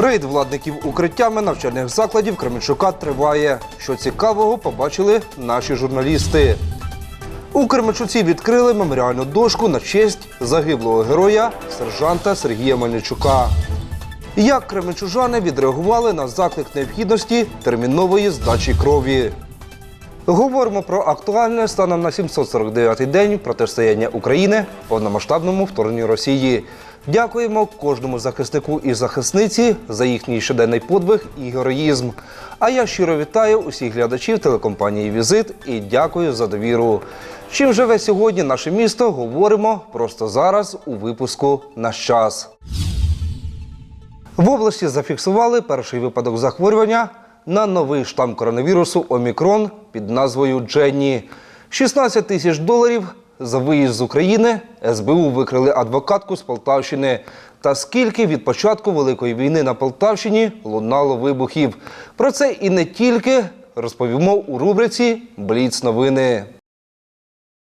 Рейд владників укриттями навчальних закладів Кременчука триває. Що цікавого, побачили наші журналісти. У Кременчуці відкрили меморіальну дошку на честь загиблого героя сержанта Сергія Мельничука. Як кременчужани відреагували на заклик необхідності термінової здачі крові? Говоримо про актуальне станом на 749-й день протистояння України повномасштабному вторгненню Росії. Дякуємо кожному захиснику і захисниці за їхній щоденний подвиг і героїзм. А я щиро вітаю усіх глядачів телекомпанії Візит і дякую за довіру. Чим живе сьогодні наше місто? Говоримо просто зараз у випуску «Наш час». В області зафіксували перший випадок захворювання на новий штам коронавірусу Омікрон під назвою Дженні. 16 тисяч доларів за виїзд з України СБУ викрили адвокатку з Полтавщини. Та скільки від початку Великої війни на Полтавщині лунало вибухів. Про це і не тільки розповімо у рубриці Бліц новини.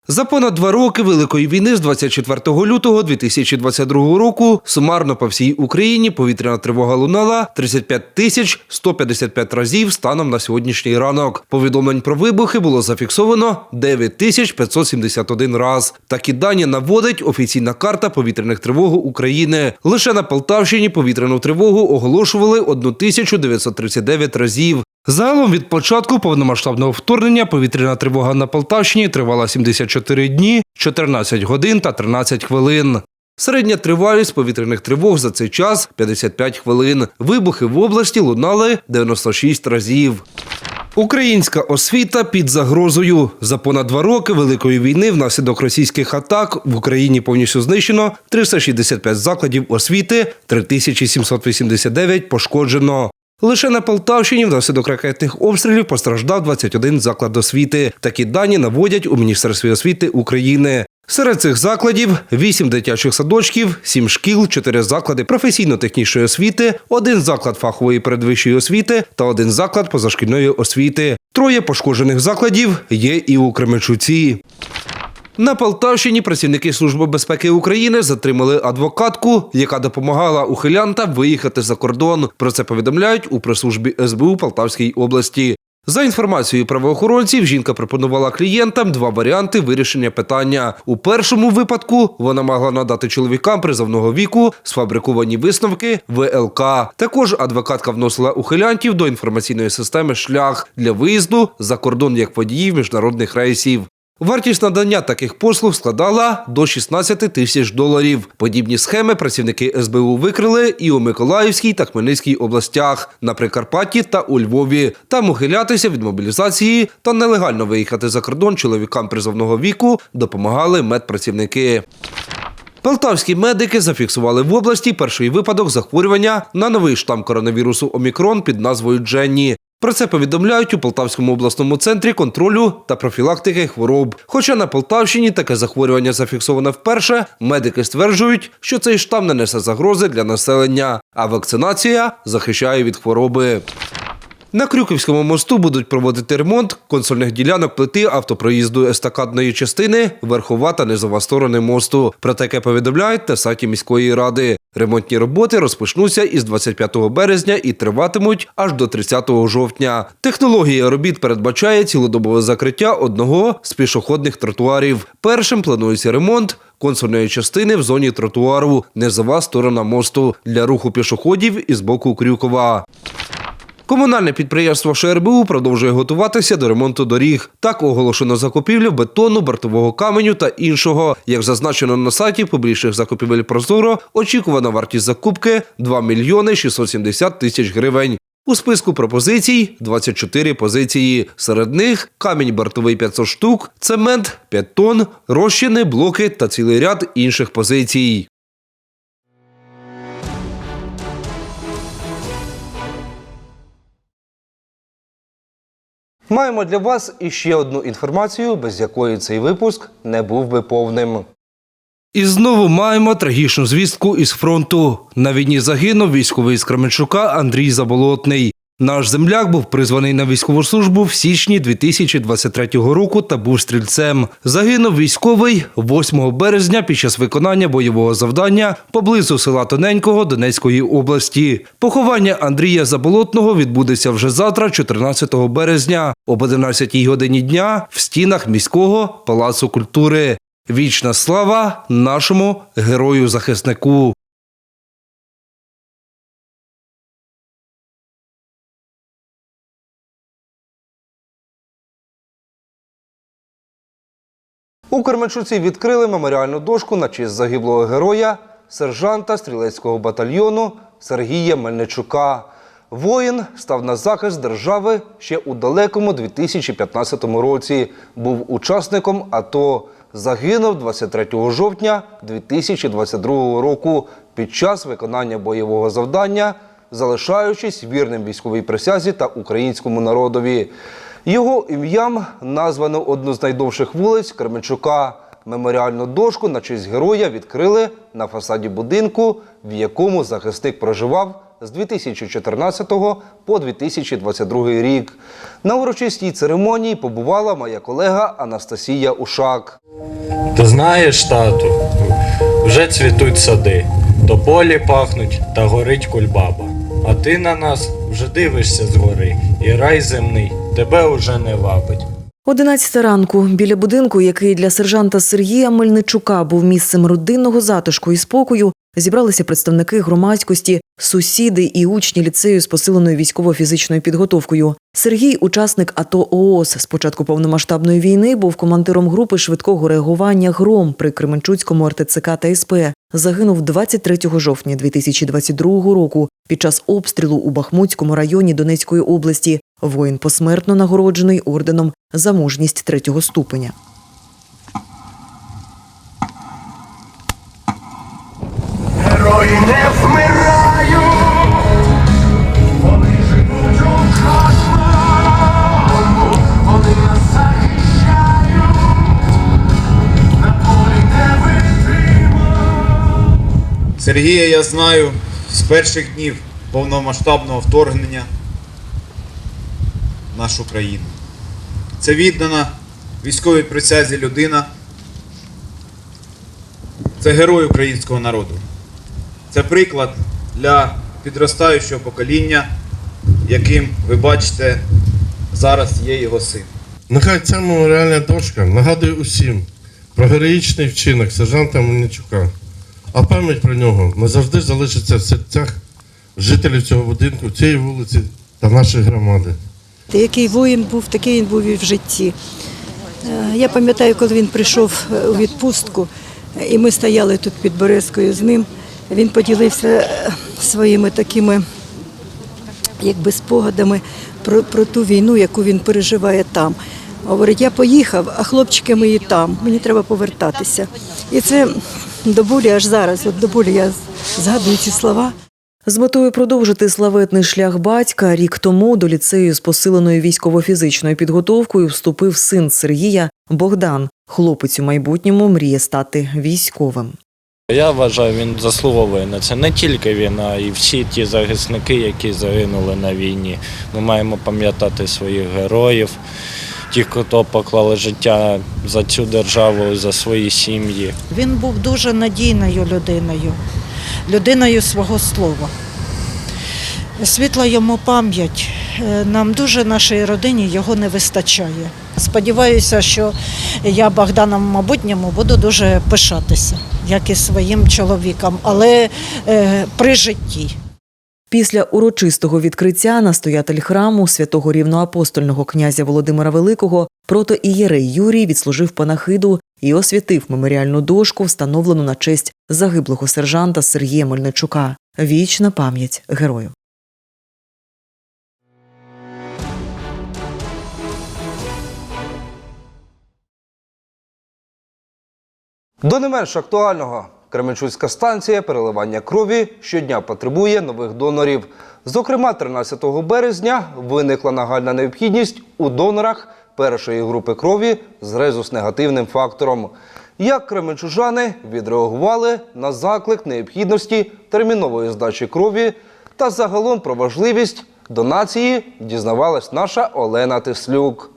За понад два роки Великої війни з 24 лютого 2022 року сумарно по всій Україні повітряна тривога лунала 35 тисяч 155 разів станом на сьогоднішній ранок. Повідомлень про вибухи було зафіксовано 9 тисяч 571 раз. Такі дані наводить офіційна карта повітряних тривог України. Лише на Полтавщині повітряну тривогу оголошували 1939 разів. Загалом від початку повномасштабного вторгнення повітряна тривога на Полтавщині тривала 74 дні, 14 годин та 13 хвилин. Середня тривалість повітряних тривог за цей час 55 хвилин. Вибухи в області лунали 96 разів. Українська освіта під загрозою. За понад два роки Великої війни внаслідок російських атак в Україні повністю знищено 365 закладів освіти, 3789 пошкоджено. Лише на Полтавщині внаслідок ракетних обстрілів постраждав 21 заклад освіти. Такі дані наводять у Міністерстві освіти України. Серед цих закладів 8 дитячих садочків, 7 шкіл, 4 заклади професійно-технічної освіти, один заклад фахової передвищої освіти та один заклад позашкільної освіти. Троє пошкоджених закладів є і у Кременчуці. На Полтавщині працівники Служби безпеки України затримали адвокатку, яка допомагала ухилянтам виїхати за кордон. Про це повідомляють у прес-службі СБУ Полтавській області. За інформацією правоохоронців, жінка пропонувала клієнтам два варіанти вирішення питання. У першому випадку вона могла надати чоловікам призовного віку сфабриковані висновки ВЛК. Також адвокатка вносила ухилянтів до інформаційної системи шлях для виїзду за кордон як водіїв міжнародних рейсів. Вартість надання таких послуг складала до 16 тисяч доларів. Подібні схеми працівники СБУ викрили і у Миколаївській та Хмельницькій областях, на Прикарпатті та у Львові. Там ухилятися від мобілізації та нелегально виїхати за кордон чоловікам призовного віку допомагали медпрацівники. Полтавські медики зафіксували в області перший випадок захворювання на новий штам коронавірусу Омікрон під назвою Дженні. Про це повідомляють у Полтавському обласному центрі контролю та профілактики хвороб. Хоча на Полтавщині таке захворювання зафіксоване вперше, медики стверджують, що цей штам не несе загрози для населення, а вакцинація захищає від хвороби. На Крюківському мосту будуть проводити ремонт консольних ділянок плити автопроїзду естакадної частини, верхова та низова сторони мосту. Про таке повідомляють на сайті міської ради. Ремонтні роботи розпочнуться із 25 березня і триватимуть аж до 30 жовтня. Технологія робіт передбачає цілодобове закриття одного з пішохідних тротуарів. Першим планується ремонт консольної частини в зоні тротуару, низова сторона мосту для руху пішоходів із боку Крюкова. Комунальне підприємство ШРБУ продовжує готуватися до ремонту доріг. Так оголошено закупівлю бетону, бортового каменю та іншого. Як зазначено на сайті публічних закупівель Прозоро, очікувана вартість закупки 2 мільйони 670 тисяч гривень. У списку пропозицій 24 позиції. Серед них камінь бортовий 500 штук, цемент 5 тонн, розчини, блоки та цілий ряд інших позицій. Маємо для вас іще одну інформацію, без якої цей випуск не був би повним. І знову маємо трагічну звістку із фронту. На війні загинув військовий з Кременчука Андрій Заболотний. Наш земляк був призваний на військову службу в січні 2023 року та був стрільцем. Загинув військовий 8 березня під час виконання бойового завдання поблизу села Тоненького Донецької області. Поховання Андрія Заболотного відбудеться вже завтра, 14 березня, об 11 годині дня в стінах міського палацу культури. Вічна слава нашому герою-захиснику. У Кременчуці відкрили меморіальну дошку на честь загиблого героя, сержанта стрілецького батальйону Сергія Мельничука. Воїн став на захист держави ще у далекому 2015 році. Був учасником АТО. Загинув 23 жовтня 2022 року під час виконання бойового завдання, залишаючись вірним військовій присязі та українському народові. Його ім'ям названо одну з найдовших вулиць Кременчука. Меморіальну дошку на честь героя відкрили на фасаді будинку, в якому захисник проживав з 2014 по 2022 рік. На урочистій церемонії побувала моя колега Анастасія Ушак. Ти знаєш, тату, вже цвітуть сади, то полі пахнуть та горить кульбаба. А ти на нас вже дивишся згори, і рай земний тебе уже не вабить. 11 ранку біля будинку, який для сержанта Сергія Мельничука був місцем родинного затишку і спокою, зібралися представники громадськості, сусіди і учні ліцею з посиленою військово-фізичною підготовкою. Сергій, учасник АТО ООС, з початку повномасштабної війни, був командиром групи швидкого реагування Гром при Кременчуцькому РТЦК та СП. Загинув 23 жовтня 2022 року під час обстрілу у Бахмутському районі Донецької області. Воїн посмертно нагороджений орденом за мужність третього ступеня. Герої не вмирають, вони живуть вони нас захищають, на полі не витримають. Сергія я знаю з перших днів повномасштабного вторгнення в нашу країну. Це віддана військовій присязі людина. Це герой українського народу. Це приклад для підростаючого покоління, яким ви бачите зараз є його син. Нехай ця меморіальна дошка нагадує усім про героїчний вчинок сержанта Мельничука, а пам'ять про нього назавжди залишиться в серцях жителів цього будинку, цієї вулиці та нашої громади. Який воїн був, такий він був і в житті. Е, Я пам'ятаю, коли він прийшов е, у відпустку, е, і ми стояли тут під Березкою з ним. Він поділився своїми такими якби спогадами про, про ту війну, яку він переживає там. Говорить, я поїхав, а хлопчики мої там, мені треба повертатися. І це до болі аж зараз, от до болі я згадую ці слова. З метою продовжити славетний шлях батька рік тому до ліцею з посиленою військово-фізичною підготовкою вступив син Сергія Богдан. Хлопець у майбутньому мріє стати військовим. Я вважаю, він заслуговує на це не тільки він, а і всі ті захисники, які загинули на війні. Ми маємо пам'ятати своїх героїв, тих, хто поклали життя за цю державу, за свої сім'ї. Він був дуже надійною людиною, людиною свого слова. Світла йому пам'ять. Е, Нам дуже нашій родині його не вистачає. Сподіваюся, що я Богданом майбутньому буду дуже пишатися, як і своїм чоловіком, але е, при житті. Після урочистого відкриття настоятель храму святого рівноапостольного князя Володимира Великого протоієрей Юрій відслужив панахиду і освятив меморіальну дошку, встановлену на честь загиблого сержанта Сергія Мельничука. Вічна пам'ять герою. До не менш актуального. Кременчуцька станція переливання крові щодня потребує нових донорів. Зокрема, 13 березня виникла нагальна необхідність у донорах першої групи крові з резус-негативним фактором. Як кременчужани відреагували на заклик необхідності термінової здачі крові та загалом про важливість донації дізнавалась наша Олена Тислюк.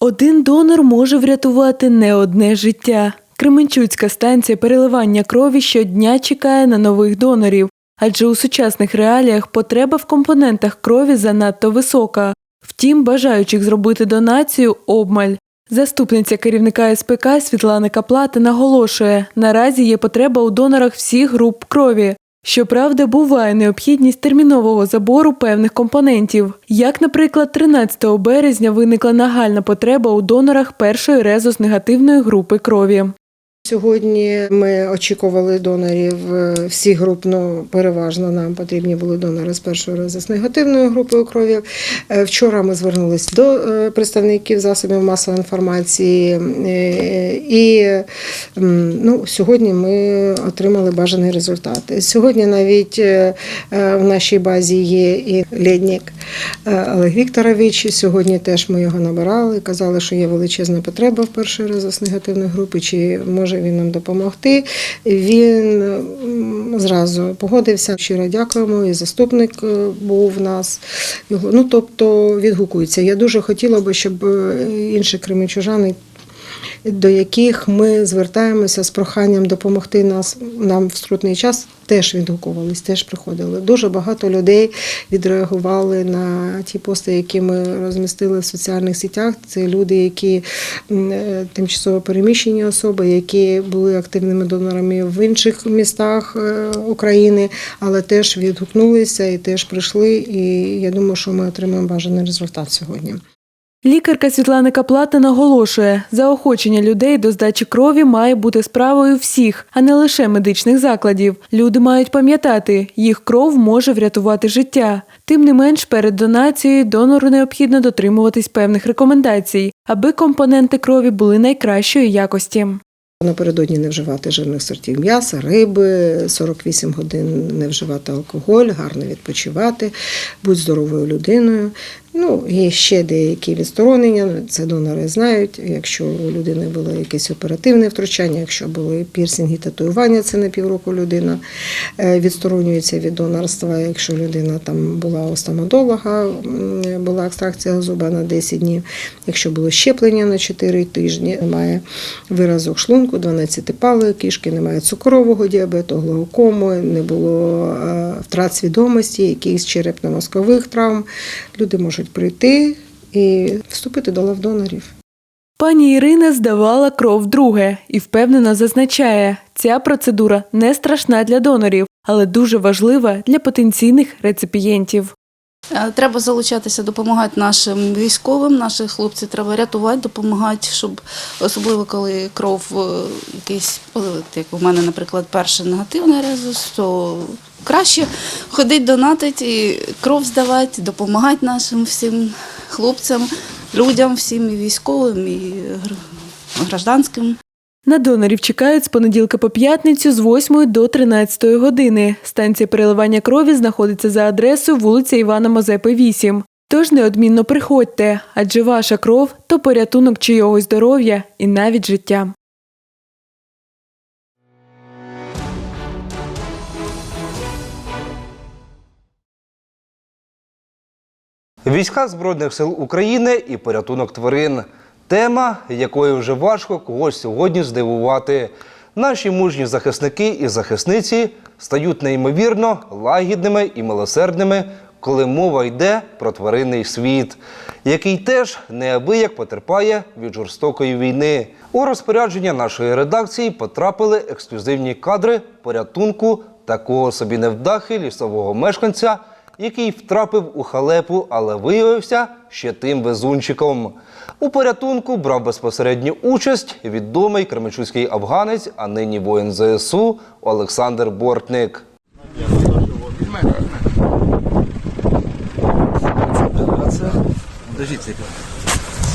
Один донор може врятувати не одне життя. Кременчуцька станція переливання крові щодня чекає на нових донорів, адже у сучасних реаліях потреба в компонентах крові занадто висока. Втім, бажаючих зробити донацію обмаль. Заступниця керівника СПК Світлана Каплата наголошує, наразі є потреба у донорах всіх груп крові. Щоправда, буває необхідність термінового забору певних компонентів. Як, наприклад, 13 березня виникла нагальна потреба у донорах першої резус-негативної групи крові. Сьогодні ми очікували донорів е, всіх груп, ну переважно нам потрібні були донори з першої рази з негативною групою крові. Е, Вчора ми звернулися до е, представників засобів масової інформації, і ну, сьогодні ми отримали бажаний результат. Сьогодні навіть в нашій базі є і лідник е, Олег Вікторович. Сьогодні теж ми його набирали, казали, що є величезна потреба в перший раз з негативної групи, чи може він нам допомогти. Він зразу погодився. Щиро дякуємо. І заступник е, був в нас. Ну тобто відгукується. Я дуже хотіла би, щоб е, інші кременчужани до яких ми звертаємося з проханням допомогти нас нам в скрутний час, теж відгукувались, теж приходили. Дуже багато людей відреагували на ті пости, які ми розмістили в соціальних сітях. Це люди, які е, тимчасово переміщені особи, які були активними донорами в інших містах е, України, але теж відгукнулися і теж прийшли. І я думаю, що ми отримаємо бажаний результат сьогодні. Лікарка Світлана Каплата наголошує, заохочення людей до здачі крові має бути справою всіх, а не лише медичних закладів. Люди мають пам'ятати, їх кров може врятувати життя. Тим не менш, перед донацією донору необхідно дотримуватись певних рекомендацій, аби компоненти крові були найкращої якості. Напередодні не вживати жирних сортів м'яса, риби, 48 годин не вживати алкоголь, гарно відпочивати, будь здоровою людиною. Ну, є ще деякі відсторонення, це донори знають. Якщо у людини було якесь оперативне втручання, якщо були пірсінги, татуювання, це на півроку людина е, відсторонюється від донорства. Якщо людина там була у стоматолога, була екстракція зуба на 10 днів, якщо було щеплення на 4 тижні, немає виразок шлунку, 12 пали кишки, немає цукрового діабету, глаукому, не було е, втрат свідомості, якихось черепно-мозкових травм. Люди можуть прийти і вступити до лав донорів. Пані Ірина здавала кров вдруге і впевнено зазначає, ця процедура не страшна для донорів, але дуже важлива для потенційних реципієнтів. Е, Треба залучатися, допомагати нашим військовим, наших хлопців треба рятувати, допомагати, щоб особливо коли кров е, якийсь, е, як у мене, наприклад, перший негативний резус, то краще ходити донатити, і кров здавати, допомагати нашим всім хлопцям, людям, всім і військовим, і гражданським. На донорів чекають з понеділка по п'ятницю з 8 до 13 години. Станція переливання крові знаходиться за адресою вулиця Івана Мазепи, 8. Тож неодмінно приходьте, адже ваша кров то порятунок чийогось здоров'я і навіть життя. Війська Збройних сил України і порятунок тварин. Тема, якою вже важко когось сьогодні здивувати. Наші мужні захисники і захисниці стають неймовірно лагідними і милосердними, коли мова йде про тваринний світ, який теж неабияк потерпає від жорстокої війни. У розпорядження нашої редакції потрапили ексклюзивні кадри порятунку такого собі невдахи лісового мешканця який втрапив у халепу, але виявився ще тим везунчиком. У порятунку брав безпосередню участь відомий кременчуцький афганець, а нині воїн ЗСУ Олександр Бортник.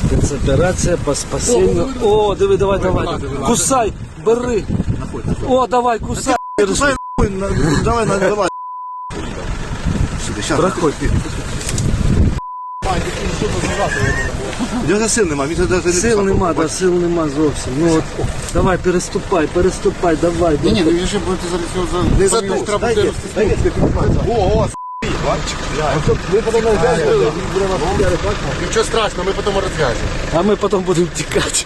Спецоперація по спасенню. О, диви, давай, давай. Кусай, бери. О, давай, кусай. Кусай, давай, давай. Проходь. Його сил нема, він туди Сил нема, да, сил нема зовсім. Ну от, давай, переступай, переступай, давай. Ні, ні, він ще буде зараз його за... Не за Дайте, дайте, О, о, Нічого страшного, ми потім розв'яжемо. А ми потім будемо тікати.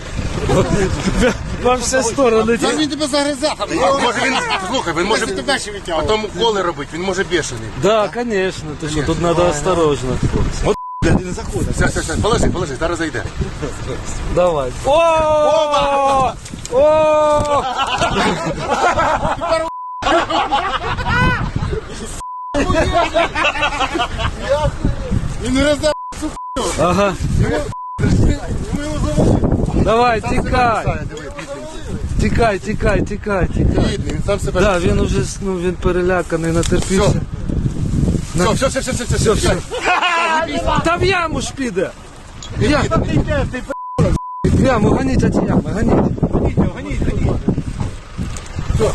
Во всі сторони. Та він тебе загризе. Може він, слухай, він може тебе ще потім уколи робити, він може бешений. Да, конечно. Ти що, тут треба осторожно. Все, все, все, положи, положи, зараз зайде. Давай. О! О! Він не розде. Ага. Давай, тікай. Тікай, тікай, тікай, тікай. Він сам себе. Да, він уже ну, він переляканий, натерпівся. Все, все, все, все, все, все, все. Та в яму ж піде. В яму. Ганіть оті ями, ганіть. Ганіть, ганіть, ганіть.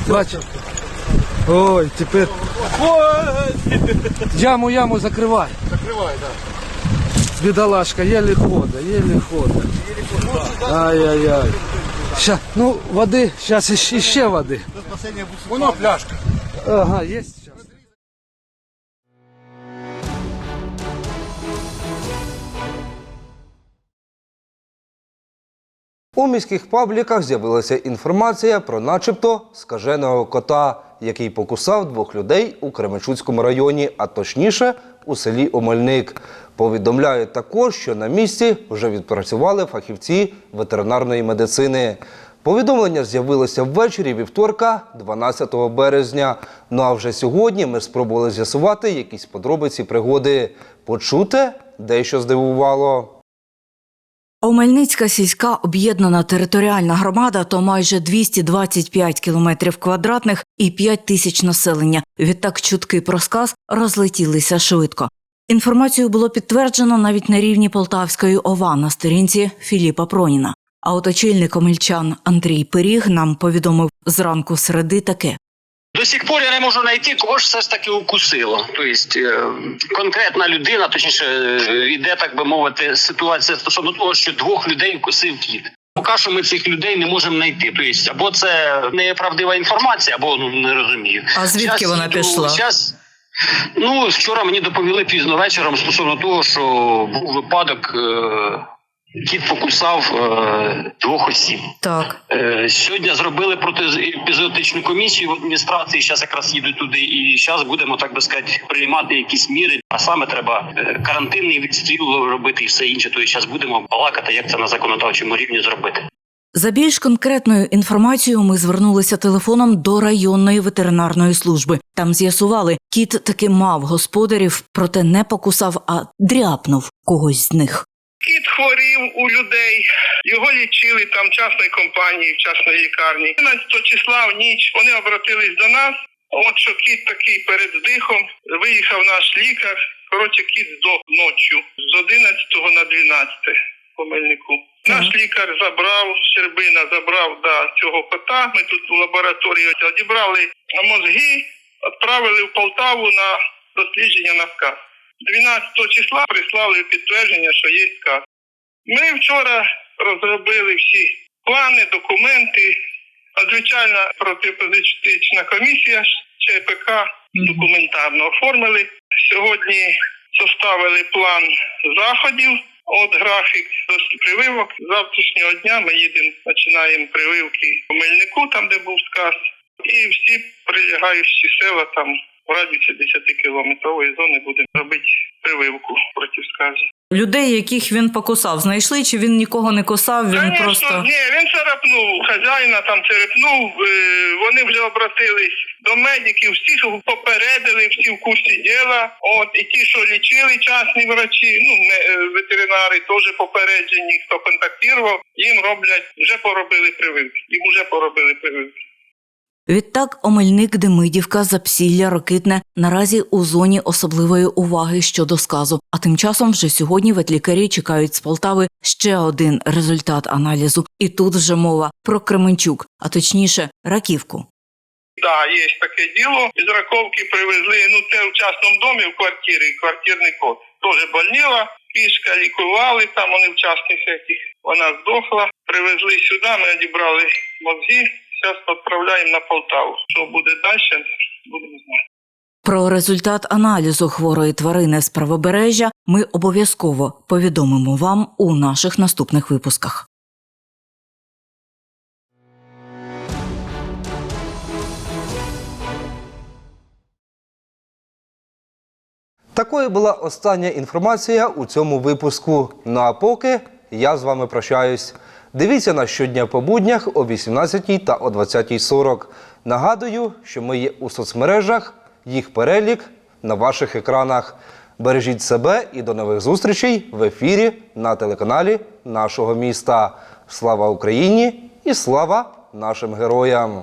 Бачив. Ой, тепер. Яму, яму закривай. Закривай, так. Бідолашка, єлі хода, єлі хода. Ай-яй-яй. Ща, ну, води, зараз іще, іще води. Воно пляшка. Ага, є. У міських пабліках з'явилася інформація про начебто скаженого кота, який покусав двох людей у Кременчуцькому районі, а точніше у селі Омельник. Повідомляють також, що на місці вже відпрацювали фахівці ветеринарної медицини. Повідомлення з'явилося ввечері вівторка, 12 березня. Ну а вже сьогодні ми спробували з'ясувати якісь подробиці пригоди. Почуте дещо здивувало. Омельницька сільська об'єднана територіальна громада то майже 225 кілометрів квадратних і 5 тисяч населення. Відтак чутки про сказ розлетілися швидко. Інформацію було підтверджено навіть на рівні Полтавської ОВА на сторінці Філіпа Проніна. А от очільник омельчан Андрій Пиріг нам повідомив зранку середи таке. До сих пор я не можу знайти, кого ж все ж таки укусило. Тобто е, конкретна людина, точніше, е, іде, так би мовити, ситуація стосовно того, що двох людей вкусив кіт. Поки що ми цих людей не можемо знайти. Тобто, або це неправдива інформація, або ну не розумію. А звідки Щас вона пішла? щас- Ну, вчора мені доповіли пізно вечором стосовно того, що був випадок, е, кіт покусав е, двох осіб. Так. Е, Сьогодні зробили протиепізотичну комісію в адміністрації. Зараз якраз їдуть туди, і зараз будемо так би сказати приймати якісь міри. А саме треба е, карантинний відстріл робити і все інше. Тобто зараз будемо балакати, як це на законодавчому рівні зробити. За більш конкретною інформацією ми звернулися телефоном до районної ветеринарної служби. Там з'ясували, кіт таки мав господарів, проте не покусав, а дряпнув когось з них. Кіт хворів у людей, його лічили там частної компанії, в частної лікарні. 11 числа в ніч вони обратились до нас. От що кіт такий перед здихом, виїхав наш лікар. Коротше, кіт здох ночі з 11 на 12 по Мельнику. Наш лікар забрав Щербина, забрав да, цього кота. Ми тут у лабораторії одібрали мозги, відправили в Полтаву на дослідження на сказ. 12 числа прислали підтвердження, що є сказ. Ми вчора розробили всі плани, документи. Надзвичайна протипозична комісія ЧПК документарно оформили. Сьогодні составили план заходів. От графік прививок. З завтрашнього дня ми їдемо, починаємо прививки в Мельнику, там де був сказ, і всі прилягаючі села там в радіусі 10 кілометрової зони будемо робити прививку проти сказу. Людей, яких він покусав, знайшли чи він нікого не кусав? Він Конечно, просто ні, він царапнув хазяїна, там царапнув. е, Вони вже обратились до медиків, всіх попередили, всі в курсі діла. От і ті, що лічили частні врачі, ну не е, ветеринари, теж попереджені, хто контактував, їм роблять вже поробили прививки. Їм вже поробили прививки. Відтак Омельник, Демидівка, Запсілля, Рокитне наразі у зоні особливої уваги щодо сказу. А тим часом вже сьогодні ветлікарі чекають з Полтави ще один результат аналізу. І тут вже мова про Кременчук, а точніше раківку. Так, є таке діло. Із Раковки привезли, ну це в частному домі в квартирі, квартирний кот. Теж больніла, кішка лікували, там вони в частних яких. Вона здохла. Привезли сюди, ми одібрали мозги. Зараз відправляємо на Полтаву. Що буде далі, будемо знати. Про результат аналізу хворої тварини з правобережжя ми обов'язково повідомимо вам у наших наступних випусках. Такою була остання інформація у цьому випуску. Ну а поки я з вами прощаюсь. Дивіться нас щодня по буднях о 18 та о 20.40. Нагадую, що ми є у соцмережах, їх перелік на ваших екранах. Бережіть себе і до нових зустрічей в ефірі на телеканалі нашого міста. Слава Україні і слава нашим героям!